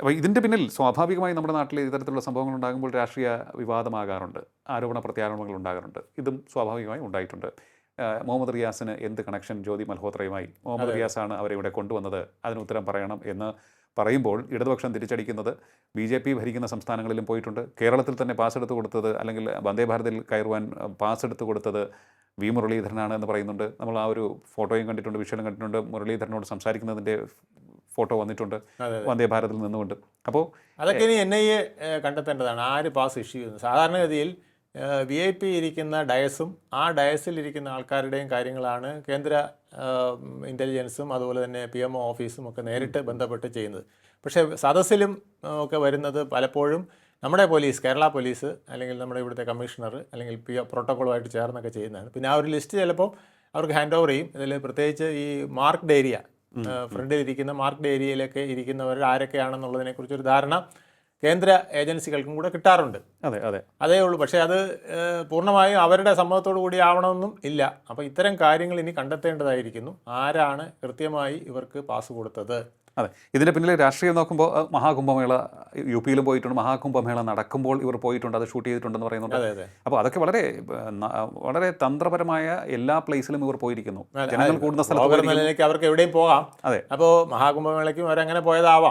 അപ്പോൾ ഇതിന്റെ പിന്നിൽ സ്വാഭാവികമായി നമ്മുടെ നാട്ടിൽ ഇത്തരത്തിലുള്ള സംഭവങ്ങൾ ഉണ്ടാകുമ്പോൾ രാഷ്ട്രീയ വിവാദമാകാറുണ്ട്. ആരോപണ പ്രത്യാരോപണങ്ങൾ ഉണ്ടാകാറുണ്ട്. ഇതും സ്വാഭാവികമായി ഉണ്ടായിട്ടുണ്ട്. മുഹമ്മദ് റിയാസിന് എന്ത് കണക്ഷൻ ജ്യോതി മൽഹോത്രയുമായി? മുഹമ്മദ് റിയാസാണ് അവരെ ഇവിടെ കൊണ്ടുവന്നത്. അതിന് ഉത്തരം പറയണം എന്ന് പറയുമ്പോൾ ഇടതുപക്ഷം തിരിച്ചടിക്കുന്നത് ബി ജെ പി ഭരിക്കുന്ന സംസ്ഥാനങ്ങളിലും പോയിട്ടുണ്ട്. കേരളത്തിൽ തന്നെ പാസ് എടുത്ത് കൊടുത്തത് അല്ലെങ്കിൽ വന്ദേ ഭാരതിൽ കയറുവാൻ പാസ് എടുത്ത് കൊടുത്തത് വി മുരളീധരനാണ് എന്ന് പറയുന്നുണ്ട്. നമ്മൾ ആ ഒരു ഫോട്ടോയും കണ്ടിട്ടുണ്ട് വിഷ്വലും കണ്ടിട്ടുണ്ട്. മുരളീധരനോട് സംസാരിക്കുന്നതിന്റെ ഫോട്ടോ വന്നിട്ടുണ്ട്. വന്ദേ ഭാരതിൽ നിന്നുകൊണ്ട് അപ്പോൾ അതൊക്കെ ഇനി എൻ ഐ എ കണ്ടെത്തേണ്ടതാണ്. ആര് പാസ് ഇഷ്യൂ ചെയ്യുന്നു? സാധാരണഗതിയിൽ വി ഐ പി ഇരിക്കുന്ന ഡയസും ആ ഡയസിൽ ഇരിക്കുന്ന ആൾക്കാരുടെയും കാര്യങ്ങളാണ് കേന്ദ്ര ഇന്റലിജൻസും അതുപോലെ തന്നെ പി എം ഒ ഓഫീസും ഒക്കെ നേരിട്ട് ബന്ധപ്പെട്ട് ചെയ്യുന്നത്. പക്ഷേ സദസ്സിലും ഒക്കെ വരുന്നത് പലപ്പോഴും നമ്മുടെ പോലീസ് കേരള പോലീസ് അല്ലെങ്കിൽ നമ്മുടെ ഇവിടുത്തെ കമ്മീഷണർ അല്ലെങ്കിൽ പി പ്രോട്ടോക്കോളുമായിട്ട് ചേർന്നൊക്കെ ചെയ്യുന്നതാണ്. പിന്നെ ആ ഒരു ലിസ്റ്റ് ചിലപ്പോൾ അവർക്ക് ഹാൻഡ് ഓവർ ചെയ്യും. ഇതിൽ പ്രത്യേകിച്ച് ഈ മാർക്ക്ഡ് ഏരിയ ഫ്രണ്ടിൽ ഇരിക്കുന്ന മാർക്ക്ഡ് ഏരിയയിലൊക്കെ ഇരിക്കുന്നവർ ആരൊക്കെയാണെന്നുള്ളതിനെ കുറിച്ചൊരു ധാരണ കേന്ദ്ര ഏജൻസികൾക്കും കൂടെ കിട്ടാറുണ്ട്. അതെ അതെ. അതേ ഉള്ളൂ. പക്ഷേ അത് പൂർണമായും അവരുടെ സമ്മതത്തോടു കൂടി ആവണമെന്നും ഇല്ല. അപ്പോൾ ഇത്തരം കാര്യങ്ങൾ ഇനി കണ്ടെത്തേണ്ടതായിരിക്കുന്നു. ആരാണ് കൃത്യമായി ഇവർക്ക് പാസ് കൊടുത്തത്? അതെ. ഇതിന്റെ പിന്നിൽ രാഷ്ട്രീയം നോക്കുമ്പോൾ മഹാകുംഭമേള യു പിയിലും പോയിട്ടുണ്ട്. മഹാകുംഭമേള നടക്കുമ്പോൾ ഇവർ പോയിട്ടുണ്ട് അത് ഷൂട്ട് ചെയ്തിട്ടുണ്ടെന്ന് പറയുന്നുണ്ട്. അപ്പോൾ അതൊക്കെ വളരെ വളരെ തന്ത്രപരമായ എല്ലാ പ്ലേസിലും ഇവർ പോയിരിക്കുന്നു. ജനങ്ങൾ കൂടുന്ന സ്ഥലത്ത് അവർക്ക് എവിടെയും പോകാം. അതെ. അപ്പോൾ മഹാകുംഭമേളയ്ക്കും അവരങ്ങനെ പോയതാവാം.